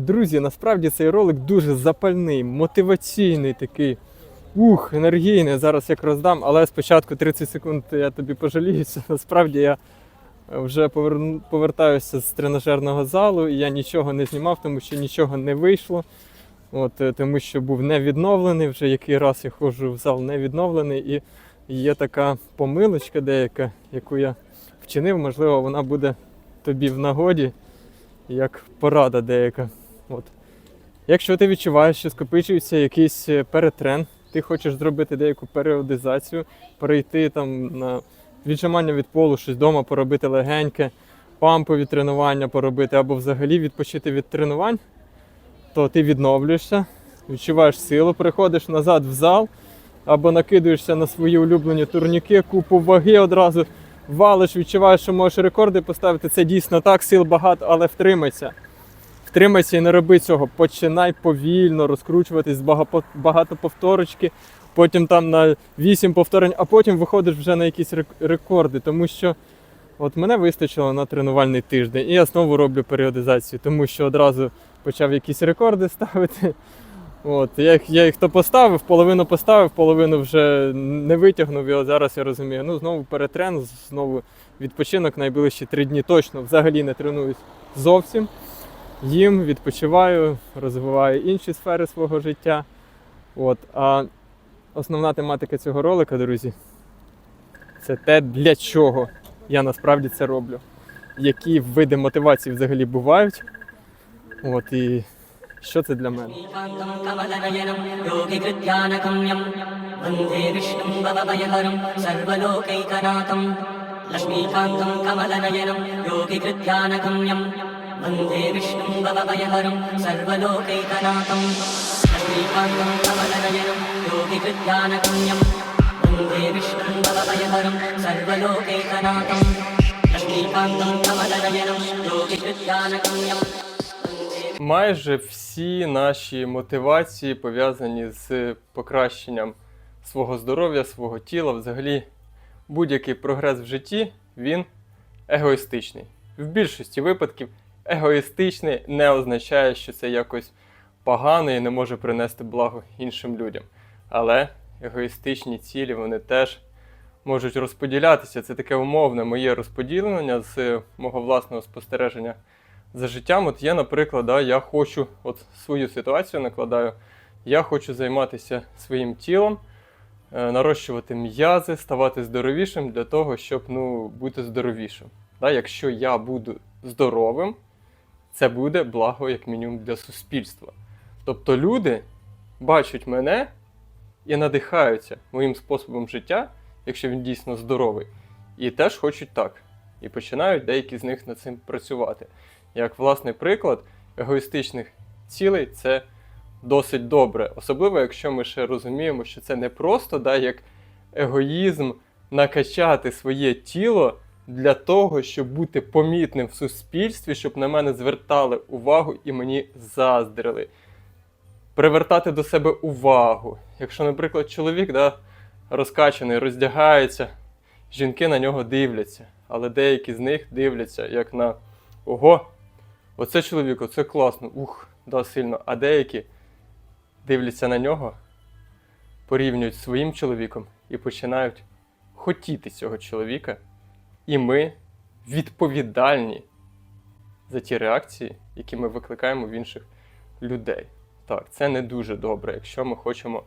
Друзі, насправді цей ролик дуже запальний, мотиваційний такий. Ух, енергійний. Зараз як роздам, але спочатку 30 секунд я тобі пожаліюся. Насправді я вже повертаюся з тренажерного залу, і я нічого не знімав, тому що нічого не вийшло. От, е, тому що був не відновлений, вже який раз я ходжу в зал не відновлений, і є така помилочка деяка, яку я вчинив, можливо, вона буде тобі в нагоді, як порада деяка. От. Якщо ти відчуваєш, що скопичується якийсь е, перетрен, ти хочеш зробити деяку періодизацію, перейти там на віджимання від полу, щось вдома поробити легеньке, пампові тренування поробити, або взагалі відпочити від тренувань, то ти відновлюєшся, відчуваєш силу, приходиш назад в зал, або накидуєшся на свої улюблені турніки, купу ваги одразу валиш, відчуваєш, що можеш рекорди поставити. Це дійсно так, сил багато, але втримайся. Втримайся і не роби цього. Починай повільно розкручуватись з багато, повторочки, потім там на 8 повторень, а потім виходиш вже на якісь рекорди. Тому що от мене вистачило на тренувальний тиждень, і я знову роблю періодизацію, тому що одразу почав якісь рекорди ставити. От, я, їх- я їх то поставив, половину поставив, половину вже не витягнув. І зараз я розумію, ну знову перетрен, знову відпочинок найближчі три дні точно взагалі не тренуюсь зовсім їм, відпочиваю, розвиваю інші сфери свого життя. От. А основна тематика цього ролика, друзі, це те, для чого я насправді це роблю. Які види мотивації взагалі бувають. От, і що це для мене. कान्तं कमलनयनं योगिकृत्यानगम्यं वन्दे विष्णुं भवभयहरं सर्वलोकैकनाथं लक्ष्मीकान्तं कमलनयनं योगिकृत्यानगम्यं वन्दे विष्णुं भवभयहरं सर्वलोकैकनाथं लक्ष्मीकान्तं कमलनयनं योगिकृत्यानगम्यं वन्दे विष्णुं भवभयहरं सर्वलोकैकनाथं लक्ष्मीकान्तं कमलनयनं योगिकृत्यानगम्यं वन्दे Майже всі наші мотивації пов'язані з покращенням свого здоров'я, свого тіла. Взагалі, будь-який прогрес в житті він егоїстичний. В більшості випадків егоїстичний не означає, що це якось погано і не може принести благо іншим людям. Але егоїстичні цілі вони теж можуть розподілятися. Це таке умовне моє розподілення з мого власного спостереження за життям. От є, наприклад, да, я хочу, от свою ситуацію накладаю, я хочу займатися своїм тілом, е, нарощувати м'язи, ставати здоровішим для того, щоб ну, бути здоровішим. Да, якщо я буду здоровим, це буде благо, як мінімум, для суспільства. Тобто люди бачать мене і надихаються моїм способом життя, якщо він дійсно здоровий, і теж хочуть так. І починають деякі з них над цим працювати. Як власний приклад егоїстичних цілей це досить добре. Особливо, якщо ми ще розуміємо, що це не просто да, як егоїзм накачати своє тіло для того, щоб бути помітним в суспільстві, щоб на мене звертали увагу і мені заздрили. Привертати до себе увагу. Якщо, наприклад, чоловік да, розкачаний, роздягається, жінки на нього дивляться, але деякі з них дивляться як на ого, оце чоловік, оце класно, ух, да, сильно. А деякі дивляться на нього, порівнюють з своїм чоловіком і починають хотіти цього чоловіка. І ми відповідальні за ті реакції, які ми викликаємо в інших людей. Так, це не дуже добре, якщо ми хочемо,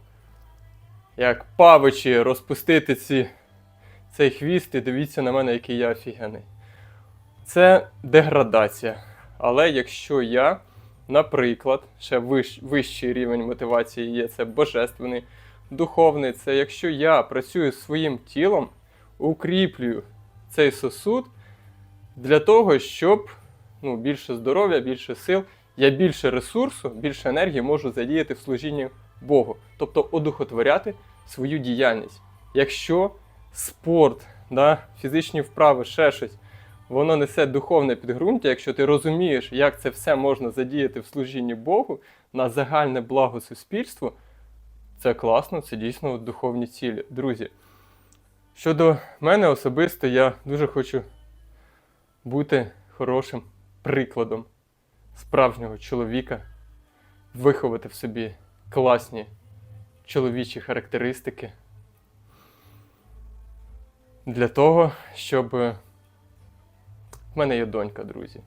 як павичі, розпустити ці, цей хвіст і дивіться на мене, який я офігенний. Це деградація. Але якщо я, наприклад, ще вищ, вищий рівень мотивації є, це божественний, духовний, це якщо я працюю своїм тілом, укріплюю цей сосуд для того, щоб ну, більше здоров'я, більше сил, я більше ресурсу, більше енергії можу задіяти в служінні Богу, тобто одухотворяти свою діяльність. Якщо спорт, да, фізичні вправи, ще щось, воно несе духовне підґрунтя, якщо ти розумієш, як це все можна задіяти в служінні Богу на загальне благо суспільству, це класно, це дійсно духовні цілі. Друзі, щодо мене особисто, я дуже хочу бути хорошим прикладом справжнього чоловіка, виховати в собі класні чоловічі характеристики. Для того, щоб е, в мене є донька, друзі.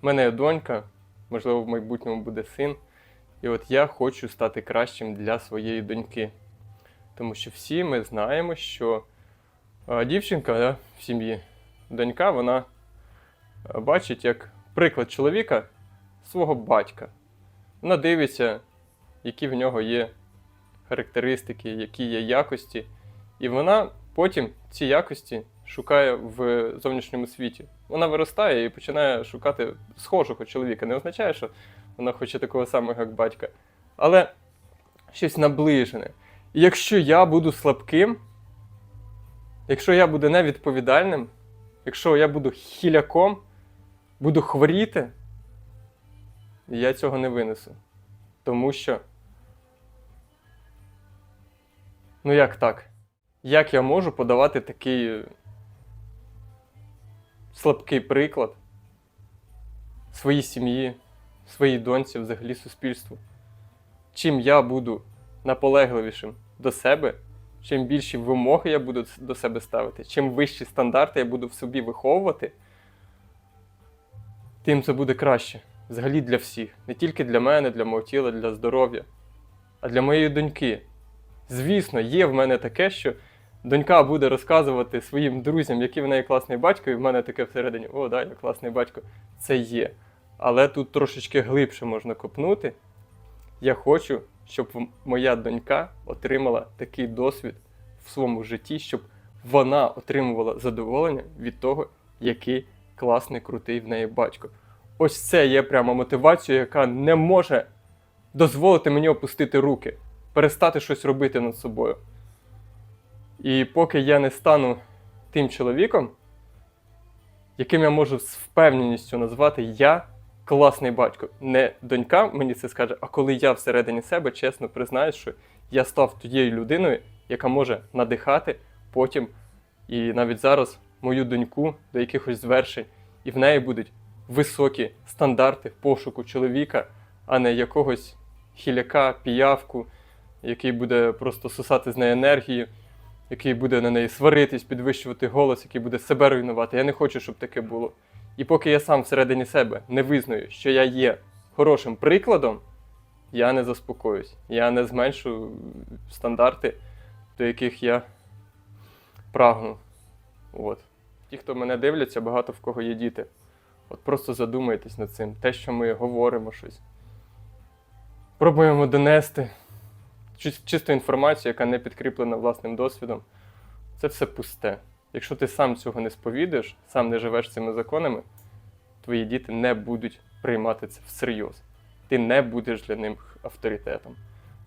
В мене є донька, можливо, в майбутньому буде син. І от я хочу стати кращим для своєї доньки. Тому що всі ми знаємо, що дівчинка да, в сім'ї, донька, вона е, бачить як приклад чоловіка свого батька. Вона дивиться, які в нього є характеристики, які є якості, і вона потім ці якості шукає в зовнішньому світі. Вона виростає і починає шукати схожого чоловіка. Не означає, що вона хоче такого самого, як батька, але щось наближене. І якщо я буду слабким, якщо я буду невідповідальним, якщо я буду хіляком, буду хворіти, я цього не винесу. Тому що. Ну як так? Як я можу подавати такий е, слабкий приклад своїй сім'ї, своїй доньці, взагалі суспільству? Чим я буду наполегливішим до себе, чим більші вимоги я буду до себе ставити, чим вищі стандарти я буду в собі виховувати, тим це буде краще. Взагалі для всіх. Не тільки для мене, для мого тіла, для здоров'я, а для моєї доньки. Звісно, є в мене таке, що донька буде розказувати своїм друзям, який в неї класний батько, і в мене таке всередині, о, да, я класний батько. Це є. Але тут трошечки глибше можна копнути. Я хочу, щоб моя донька отримала такий досвід в своєму житті, щоб вона отримувала задоволення від того, який класний, крутий в неї батько. Ось це є прямо мотивацією, яка не може дозволити мені опустити руки, перестати щось робити над собою. І поки я не стану тим чоловіком, яким я можу з впевненістю назвати я класний батько. Не донька мені це скаже, а коли я всередині себе чесно признаюсь, що я став тією людиною, яка може надихати потім і навіть зараз мою доньку до якихось звершень, і в неї будуть високі стандарти пошуку чоловіка, а не якогось хіляка, піявку, який буде просто сосати з неї енергію, який буде на неї сваритись, підвищувати голос, який буде себе руйнувати. Я не хочу, щоб таке було. І поки я сам всередині себе не визнаю, що я є хорошим прикладом, я не заспокоюсь. Я не зменшу стандарти, до яких я прагну. От. Ті, хто мене дивляться, багато в кого є діти. От просто задумайтесь над цим. Те, що ми говоримо щось. Пробуємо донести чис- чисту інформацію, яка не підкріплена власним досвідом. Це все пусте. Якщо ти сам цього не сповідуєш, сам не живеш цими законами, твої діти не будуть приймати це всерйоз. Ти не будеш для них авторитетом.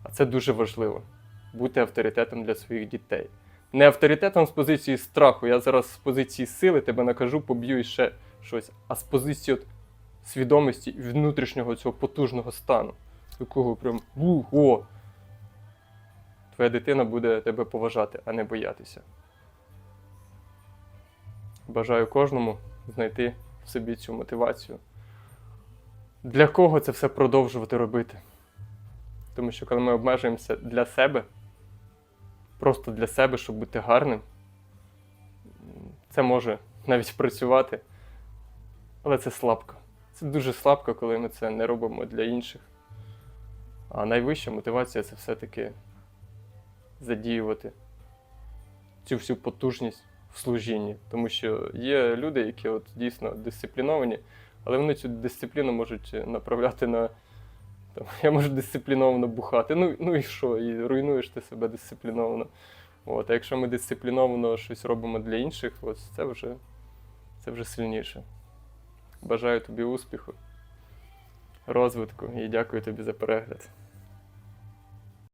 А це дуже важливо бути авторитетом для своїх дітей. Не авторитетом з позиції страху. Я зараз з позиції сили тебе накажу, поб'ю і ще щось, а з позиції от свідомості і внутрішнього цього потужного стану, якого прям о, твоя дитина буде тебе поважати, а не боятися. Бажаю кожному знайти в собі цю мотивацію. Для кого це все продовжувати робити? Тому що коли ми обмежуємося для себе, просто для себе, щоб бути гарним, це може навіть працювати, але це слабко. Це дуже слабко, коли ми це не робимо для інших. А найвища мотивація це все-таки задіювати цю всю потужність в служінні. Тому що є люди, які от дійсно дисципліновані, але вони цю дисципліну можуть направляти на. Там, я можу дисципліновано бухати. Ну, ну і що? І руйнуєш ти себе дисципліновано. От, а якщо ми дисципліновано щось робимо для інших, ось це вже, це вже сильніше. Бажаю тобі успіху, розвитку і дякую тобі за перегляд.